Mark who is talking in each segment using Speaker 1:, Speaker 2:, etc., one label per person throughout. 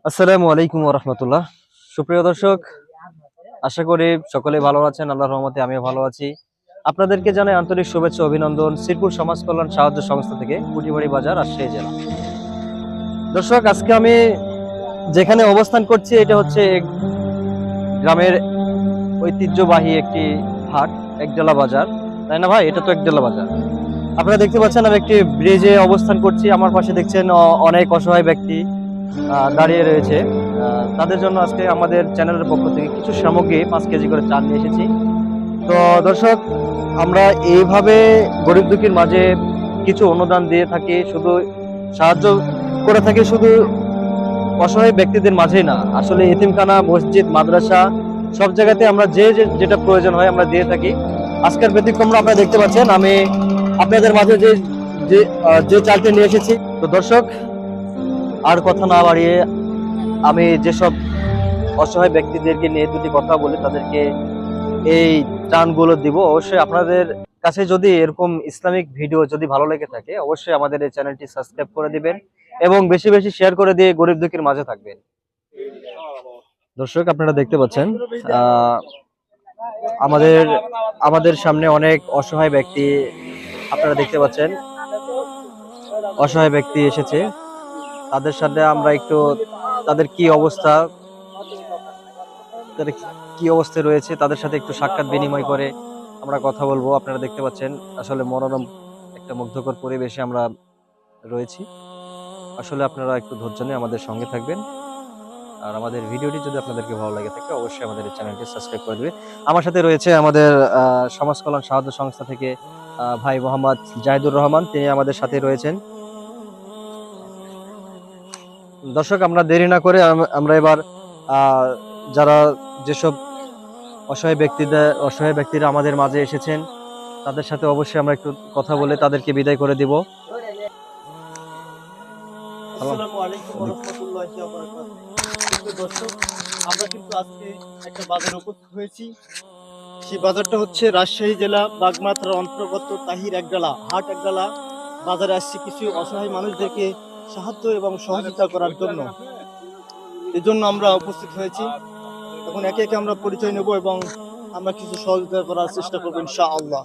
Speaker 1: আসসালামু আলাইকুম রহমতুল্লাহ। সুপ্রিয় দর্শক, আশা করি সকলে ভালো আছেন আল্লাহ রহমতে আমিও ভালো আছি। আপনাদেরকে জানাই আন্তরিক শুভেচ্ছা অভিনন্দন শ্রীপুর সমাজ কল্যাণ সাহায্য সংস্থা থেকে কুটিবাড়ি বাজার রাজশাহী জেলা। দর্শক, আজকে আমি যেখানে অবস্থান করছি, এটা হচ্ছে গ্রামের ঐতিহ্যবাহী একটি হাট একডেলা বাজার। তাই না ভাই? এটা তো একডেলা বাজার। আপনারা দেখতে পাচ্ছেন আমি একটি ব্রিজে অবস্থান করছি। আমার পাশে দেখছেন অনেক অসহায় ব্যক্তি। দাঁড়িয়ে রয়েছে। তাদের জন্য আজকে আমাদের চ্যানেলের পক্ষ থেকে কিছু সামগ্রী, পাঁচ কেজি করে চাল নিয়ে এসেছি। তো দর্শক, আমরা এইভাবে গরিব দুঃখীর মাঝে কিছু অনুদান দিয়ে থাকি, শুধু সাহায্য করে থাকি শুধু অসহায় ব্যক্তিদের মাঝেই না। আসলে এতিমখানা, মসজিদ, মাদ্রাসা, সব জায়গাতে আমরা যে যেটা প্রয়োজন হয় আমরা দিয়ে থাকি। আজকের ব্যতিক্রমটা আপনারা দেখতে পাচ্ছেন। আমি আপনাদের মাঝে যে যে চালটি নিয়ে এসেছি। তো দর্শক আর কথা না বাড়িয়ে আমি যেসব অসহায় ব্যক্তিদেরকে নিয়ে দুটি কথা বলি, তাদেরকে এই ত্রাণগুলো দিব। অবশ্যই আপনাদের কাছে যদি এরকম ইসলামিক ভিডিও যদি ভালো লেগে থাকে, অবশ্যই আমাদের এই চ্যানেলটি সাবস্ক্রাইব করে দিবেন এবং বেশি বেশি শেয়ার করে দিয়ে গরিব দুঃখীর মাঝে থাকবেন। দর্শক, আপনারা দেখতে পাচ্ছেন আমাদের আমাদের সামনে অনেক অসহায় ব্যক্তি আপনারা দেখতে পাচ্ছেন। অসহায় ব্যক্তি এসেছে। তাদের সাথে আমরা একটু তাদের কি অবস্থা, তাদের কি অবস্থায় রয়েছে, তাদের সাথে একটু সাক্ষাৎ বিনিময় করে আমরা কথা বলব। আপনারা দেখতে পাচ্ছেন, আসলে মনোরম একটা মুগ্ধকর পরিবেশে আমরা রয়েছি। আসলে আপনারা একটু ধৈর্য নিয়ে আমাদের সঙ্গে থাকবেন। আর আমাদের ভিডিওটি যদি আপনাদেরকে ভালো লাগে থাকে, অবশ্যই আমাদের এই চ্যানেলটি সাবস্ক্রাইব করে দেবে। আমার সাথে রয়েছে আমাদের সমাজ কল্যাণ সাহায্য সংস্থা থেকে ভাই মোহাম্মদ জাহিদুর রহমান। তিনি আমাদের সাথে রয়েছেন। দর্শক আমরা দেরি না করে আমরা এবার আহ, যারা যেসব অসহায় ব্যক্তিদের অসহায় ব্যক্তিরা আমাদের মাঝে এসেছেন তাদের সাথে অবশ্যই আমরা একটু কথা বলে তাদেরকে বিদায় করে দিব।
Speaker 2: আমরা কিন্তু আজকে একটা বাজারে উপস্থিত হয়েছি। সেই বাজারটা হচ্ছে রাজশাহী জেলা বাগমাত্রার অন্তর্গত তাহির একডালা হাট একডালা। বাজারে আসছি কিছু অসহায় মানুষদেরকে সাহায্য এবং সহযোগিতা করার জন্য। এই জন্য আমরা উপস্থিত হয়েছি। এখন একে একে আমরা পরিচয় নেব এবং আমরা কিছু সহযোগিতা করার চেষ্টা করব ইনশাআল্লাহ।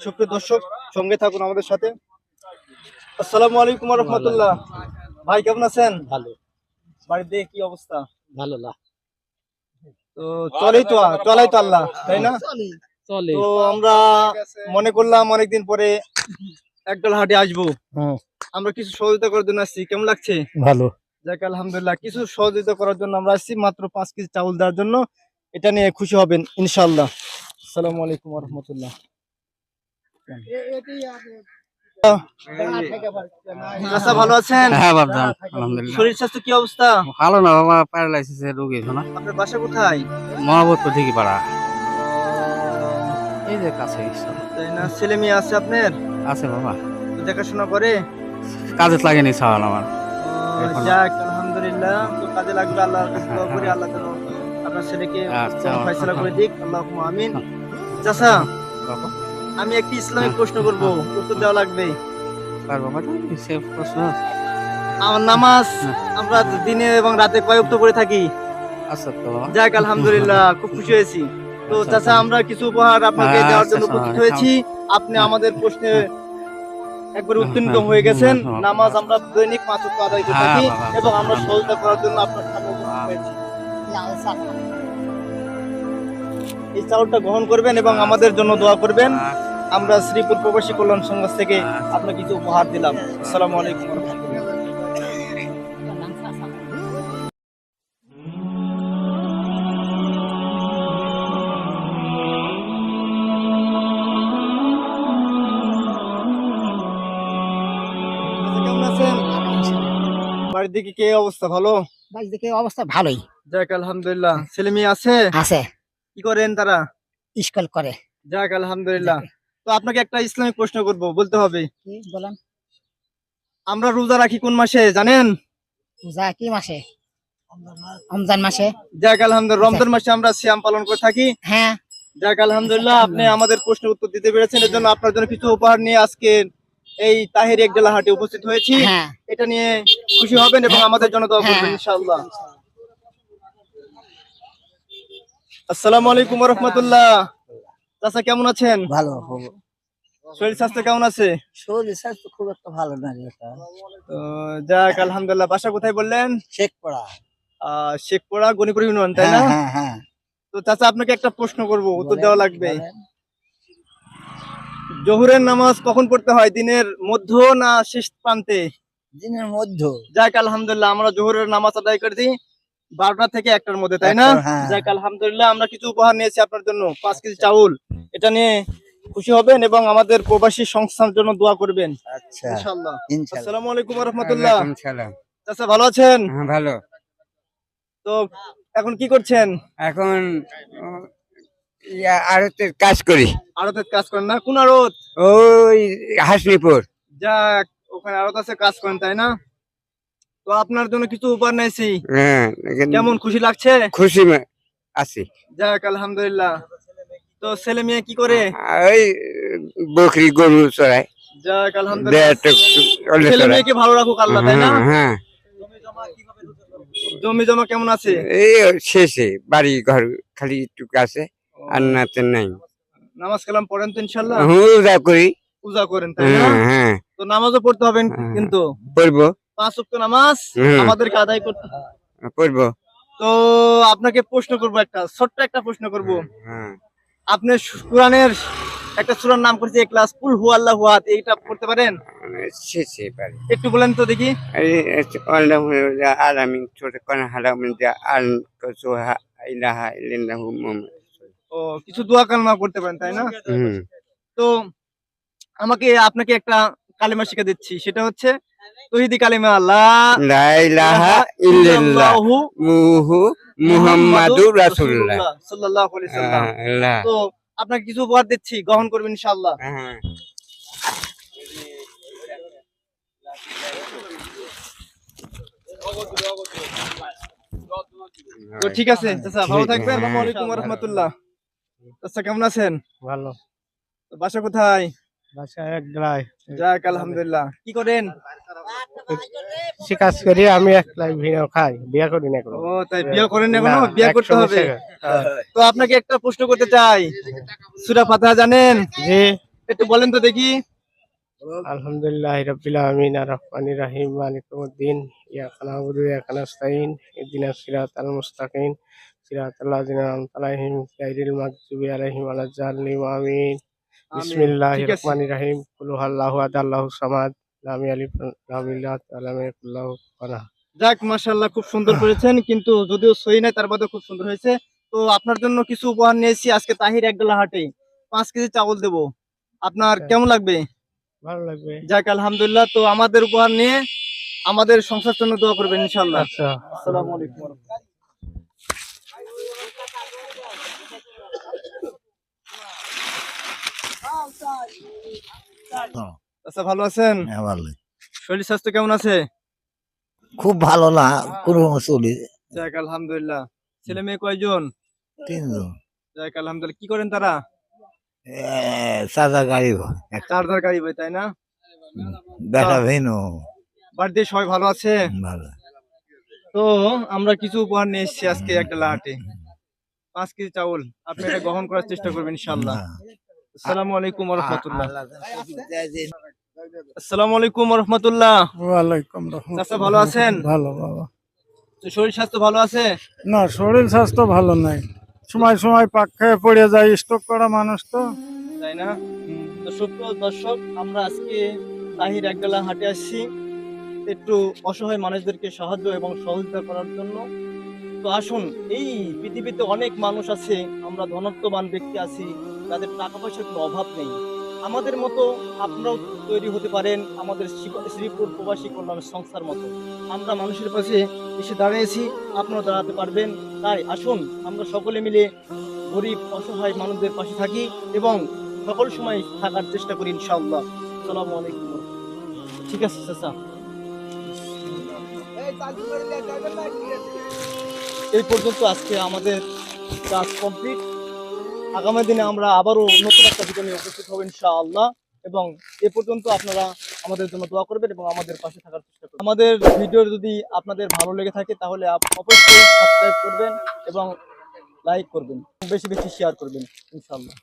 Speaker 2: সুপ্রিয় দর্শক সঙ্গে থাকুন আমাদের সাথে। আসসালামু আলাইকুম রাহমাতুল্লাহ। ভাই কেমন আছেন?
Speaker 3: ভালো।
Speaker 2: বাড়িতে কি অবস্থা?
Speaker 3: ভালো না।
Speaker 2: তো চলেই তো চলাই তো আল্লাহ তাই না?
Speaker 3: চলে।
Speaker 2: তো আমরা মনে করলাম অনেকদিন পরে একদল হাটে আসব। আমরা কিছু সহযোগিতা করার জন্য আসছি। কেমন লাগছে?
Speaker 3: ভালো।
Speaker 2: যাক আলহামদুলিল্লাহ কিছু সহযোগিতা করার জন্য আমরা আসছি। মাত্র পাঁচ কেজি চাউল দেওয়ার জন্য। এটা নিয়ে খুশি হবেন ইনশাল্লাহ আসসালামু আলাইকুম রহমতুল্লাহ আচ্ছা ভালো আছেন?
Speaker 3: হ্যাঁ
Speaker 2: শরীর স্বাস্থ্য কি অবস্থা?
Speaker 3: ভালো না বাবা প্যারালাইসিসের রোগী শোনা
Speaker 2: আপনার বাসা কোথায়?
Speaker 3: মহাবতপুর থেকে পাড়া। এই যে কাছে
Speaker 2: তাই না? ছেলে মেয়ে আছে আপনার?
Speaker 3: আছে বাবা।
Speaker 2: দেখাশোনা করে?
Speaker 3: কাজে লাগেনি সাওয়াল আমার।
Speaker 2: যাক আলহামদুলিল্লাহ। তো কাজে লাগবে আল্লাহর কাছে দোয়া করি আল্লাহ যেন আপনার ছেলেকে
Speaker 3: আচ্ছা,
Speaker 2: ফয়সালা করে দিক। আল্লাহ আমিন।
Speaker 3: হ্যাঁ।
Speaker 2: চাচা আমি একটি ইসলামিক প্রশ্ন করব। উত্তর দেওয়া লাগবে।
Speaker 3: প্রশ্ন।
Speaker 2: আমার নামাজ
Speaker 3: হ্যাঁ।
Speaker 2: আমরা দিনে এবং রাতে কয় উক্ত করে থাকি?
Speaker 3: আচ্ছা তো
Speaker 2: যাক আলহামদুলিল্লাহ খুব খুশি হয়েছি। তো
Speaker 3: আচ্ছা,
Speaker 2: চাচা আমরা কিছু উপহার আপনাকে
Speaker 3: হ্যাঁ,
Speaker 2: দেওয়ার জন্য
Speaker 3: আচ্ছা,
Speaker 2: উপস্থিত
Speaker 3: আচ্ছা,
Speaker 2: হয়েছি। আপনি আমাদের প্রশ্নে একবার
Speaker 3: হ্যাঁ,
Speaker 2: উত্তীর্ণ
Speaker 3: হ্যাঁ,
Speaker 2: হয়ে গেছেন।
Speaker 3: হ্যাঁ, হ্যাঁ,
Speaker 2: নামাজ
Speaker 3: হ্যাঁ।
Speaker 2: আমরা দৈনিক পাঁচ আদায় করে
Speaker 3: হ্যাঁ,
Speaker 2: থাকি এবং আমরা
Speaker 3: সহজতা
Speaker 2: সহযোগিতা করার জন্য আপনার সামনে উপস্থিত
Speaker 3: হ্যাঁ।
Speaker 2: হয়েছি। এই চাউলটা গ্রহণ করবেন এবং আমাদের জন্য দোয়া করবেন। আমরা শ্রীপুর প্রবাসী কল্যাণ সংঘ থেকে। আপনাকে কিছু উপহার দিলাম। আসসালামু আলাইকুম। বাড়ির দিকে কে অবস্থা ভালো?
Speaker 4: বাড়ি থেকে অবস্থা ভালোই।
Speaker 2: যাক আলহামদুলিল্লাহ। ছেলে মেয়ে আছে?
Speaker 4: আছে।
Speaker 2: কি করেন তারা?
Speaker 4: স্কুল করে।
Speaker 2: যাক আলহামদুলিল্লাহ। তো আপনাকে একটা ইসলামিক প্রশ্ন করব বলতে হবে।
Speaker 4: বলেন।
Speaker 2: আমরা রোজা রাখি কোন মাসে জানেন?
Speaker 4: পূজা কি মাসে? রমজান মাসে।
Speaker 2: যাক আলহামদুলিল্লাহ। রমজান মাসে আমরা সিয়াম পালন করে থাকি।
Speaker 4: হ্যাঁ।
Speaker 2: যাক আলহামদুলিল্লাহ আপনি আমাদের প্রশ্নের উত্তর দিতে পেরেছেন। এর জন্য আপনার জন্য কিছু উপহার নিয়ে আজকে এই তাহির একডেলা হাটে উপস্থিত হয়েছি।
Speaker 4: হ্যাঁ।
Speaker 2: এটা নিয়ে খুশি হবেন এবং আমাদের জন্য দোয়া করবেন
Speaker 4: হ্যাঁ।
Speaker 2: ইনশাআল্লাহ। আসসালামু আলাইকুম ওয়া রাহমাতুল্লাহ। চাচা কেমন আছেন?
Speaker 5: ভালো
Speaker 2: শরীর স্বাস্থ্য কেমন আছে?
Speaker 5: শরীর স্বাস্থ্য খুব একটা ভালো না
Speaker 2: তো যাক আলহামদুলিল্লাহ বাসা কোথায় বললেন?
Speaker 5: শেখ পড়া
Speaker 2: আহ শেখপুরা গণিপুর ইউনিয়ন তাই না?
Speaker 5: হ্যাঁ হ্যাঁ।
Speaker 2: তো চাচা আপনাকে একটা প্রশ্ন করব উত্তর দেওয়া লাগবে। জোহরের নামাজ কখন পড়তে হয়? দিনের মধ্য না শেষ প্রান্তে?
Speaker 5: দিনের মধ্য।
Speaker 2: যাক আলহামদুলিল্লাহ আমরা জোহরের নামাজ আদায় করেছি। বারোটা থেকে একটার মধ্যে তাই না?
Speaker 5: হ্যাঁ।
Speaker 2: যাক আলহামদুলিল্লাহ আমরা কিছু উপহার নিয়েছি আপনার জন্য। পাঁচ কেজি চাউল। এটা নিয়ে খুশি হবেন এবং আমাদের প্রবাসী সংস্থার জন্য দোয়া করবেন।
Speaker 5: আচ্ছা।
Speaker 2: ইনশাআল্লাহ।
Speaker 5: ইনশাআল্লাহ।
Speaker 2: আসসালামু আলাইকুম ওয়া রাহমাতুল্লাহ। ভালো আছেন?
Speaker 3: হ্যাঁ, ভালো।
Speaker 2: তো এখন কি করছেন?
Speaker 3: এখন আড়তের কাজ করি।
Speaker 2: আড়তের কাজ করেন না? কোন আড়ত?
Speaker 3: ওই হাসনিপুর
Speaker 2: যাক ওখানে আড়ত আছে কাজ করেন তাই না? তো আপনার জন্য কিছু উপহার নিয়েছি।
Speaker 3: হ্যাঁ
Speaker 2: কেমন খুশি লাগছে?
Speaker 3: খুশি আছি।
Speaker 2: যাক আলহামদুলিল্লাহ। তো ছেলে মেয়ে কি করে?
Speaker 3: ওই বকরি গরু চড়াই
Speaker 2: যাক আলহামদুলিল্লাহ। ছেলে মেয়েকে ভালো রাখুক আল্লাহ তাই না?
Speaker 3: হ্যাঁ, হ্যাঁ।
Speaker 2: জমি জমা কেমন আছে
Speaker 3: এই শেষে বাড়ি ঘর খালি একটু আছে। আর নাতে নাই।
Speaker 2: নামাজ কালাম পড়েন তো ইনশাল্লাহ
Speaker 3: হুজা করি।
Speaker 2: পূজা করেন তাই না?
Speaker 3: হ্যাঁ হ্যাঁ।
Speaker 2: তো নামাজও পড়তে হবে
Speaker 3: হ্যাঁ।
Speaker 2: কিন্তু?
Speaker 3: পড়ব।
Speaker 2: পাঁচ ওয়াক্ত নামাজ। আমাদেরকে আদায় করতে।
Speaker 3: পড়ব।
Speaker 2: তো আপনাকে প্রশ্ন করব একটা ছোট্ট একটা প্রশ্ন করব।
Speaker 3: হ্যাঁ
Speaker 2: আপনি কোরআনের একটা সূরার নাম করেছে ক্লাস কুল হু আল্লাহ হুয়াত এইটা পড়তে পারেন? একটু বলেন তো দেখি।
Speaker 3: ছোট কোন হারামিন যে ইলাহা মুহাম্মদ।
Speaker 2: ও কিছু দোয়া কালমা করতে পারেন তাই না? তো আমাকে আপনাকে একটা কালেমা শিখে দিচ্ছি সেটা হচ্ছে তহিদি কালেমা আল্লাহ
Speaker 3: লা ইলাহা ইল্লাল্লাহ মুহু মুহাম্মাদুর রাসূলুল্লাহ।
Speaker 2: সাল্লাল্লাহু আলাইহি সাল্লাম। তো আপনাকে কিছু উপহার দিচ্ছি গ্রহণ করবেন ইনশাআল্লাহ।
Speaker 3: হ্যাঁ
Speaker 2: তো ঠিক আছে ভালো থাকবেন আসসালামু আলাইকুম ওয়া রাহমাতুল্লাহ। চাচা কেমন আছেন?
Speaker 6: ভালো।
Speaker 2: তো বাসা কোথায়?
Speaker 6: বাসা এক
Speaker 2: যাক আলহামদুলিল্লাহ। কি করেন?
Speaker 6: সে কাজ করি আমি একলাই ভিড় খাই বিয়া করি না কোনো
Speaker 2: ও তাই বিয়ে করেন
Speaker 6: না,
Speaker 2: বিয়ে
Speaker 6: এক
Speaker 2: করতে হবে।
Speaker 6: হ্যাঁ।
Speaker 2: তো আপনাকে একটা প্রশ্ন করতে চাই। সূরা ফাতিহা জানেন?
Speaker 6: জি।
Speaker 2: একটু বলেন তো দেখি।
Speaker 6: আলহামদুলিল্লাহ রাব্বিল আলামিন আর রহমানির রহিম ইহদিনাস সিরাতাল মুস্তাকিম। আন'আমতা আলাইহিম মাগদুবি আলাইহিম আমিন। বিসমিল্লাহির রহমানির রহিম। কুল সামাদ লাম।
Speaker 2: যাক মাশাআল্লাহ খুব সুন্দর করেছেন। কিন্তু যদিও সই নাই তার মধ্যে খুব সুন্দর হয়েছে। তো আপনার জন্য কিছু উপহার নিয়েছি আজকে তাহির একডলা হাটে। পাঁচ কেজি চাউল দেব। আপনার
Speaker 6: আচ্ছা।
Speaker 2: কেমন লাগবে?
Speaker 6: ভালো লাগবে।
Speaker 2: যাক আলহামদুলিল্লাহ। তো আমাদের উপহার নিয়ে আমাদের সংসার জন্য দোয়া করবেন ইনশাআল্লাহ।
Speaker 6: আচ্ছা।
Speaker 2: আসসালামু আলাইকুম আচ্ছা ভালো আছেন?
Speaker 5: হ্যাঁ, ভালো।
Speaker 2: শরীর স্বাস্থ্য কেমন আছে?
Speaker 5: খুব ভালো না কোনো চলি
Speaker 2: যাক আলহামদুলিল্লাহ। ছেলে মেয়ে কয়জন?
Speaker 5: তিনজন।
Speaker 2: যাক আলহামদুলিল্লাহ। কি করেন তারা?
Speaker 5: গাড়ি
Speaker 2: চার্জার গাড়ি বই তাই না?
Speaker 5: বেটা ভিনু।
Speaker 2: বাড়িতে সবাই ভালো আছে?
Speaker 5: ভালো।
Speaker 2: তো আমরা কিছু উপহার নিয়ে এসেছি আজকে একটা লাহাটে পাঁচ কেজি চাউল। আপনি এটা গ্রহণ করার চেষ্টা করবেন ইনশাআল্লাহ। আসসালামু আলাইকুম ওয়া আসসালামু আলাইকুম ওয়া
Speaker 6: ওয়ালাইকুম
Speaker 2: চাচা ভালো আছেন?
Speaker 6: ভালো বাবা
Speaker 2: শরীর স্বাস্থ্য ভালো আছে?
Speaker 6: না শরীর স্বাস্থ্য ভালো নাই। সময় সময় পাক খেয়ে পড়ে যায় স্ট্রোক করা মানুষ তো।
Speaker 2: তাই না? তো সুপ্রিয় দর্শক আমরা আজকে তাহির একডালা হাটে আসছি। একটু অসহায় মানুষদেরকে সাহায্য এবং সহযোগিতা করার জন্য। তো আসুন, এই পৃথিবীতে অনেক মানুষ আছে, আমরা ধনত্ববান ব্যক্তি আছি, তাদের টাকা পয়সার কোনো অভাব নেই। আমাদের মতো আপনারাও তৈরি হতে পারেন আমাদের শ্রীপুর প্রবাসী কল্যাণ সংস্থার মতো। আমরা মানুষের পাশে এসে দাঁড়িয়েছি আপনারা দাঁড়াতে পারবেন। তাই আসুন, আমরা সকলে মিলে গরিব, অসহায় মানুষদের পাশে থাকি এবং সকল সময় থাকার চেষ্টা করি, ইনশাআল্লাহ। আসসালামু আলাইকুম। ঠিক আছে, চাচা। এই পর্যন্ত আজকে আমাদের কাজ কমপ্লিট আগামী দিনে আমরা আবারও নতুন একটা ভিডিও নিয়ে উপস্থিত হব ইনশাআল্লাহ। এবং এ পর্যন্ত আপনারা আমাদের জন্য দোয়া করবেন এবং আমাদের পাশে থাকার চেষ্টা করবেন। আমাদের ভিডিও যদি আপনাদের ভালো লেগে থাকে তাহলে অবশ্যই সাবস্ক্রাইব করবেন এবং লাইক করবেন। বেশি বেশি শেয়ার করবেন, ইনশাআল্লাহ।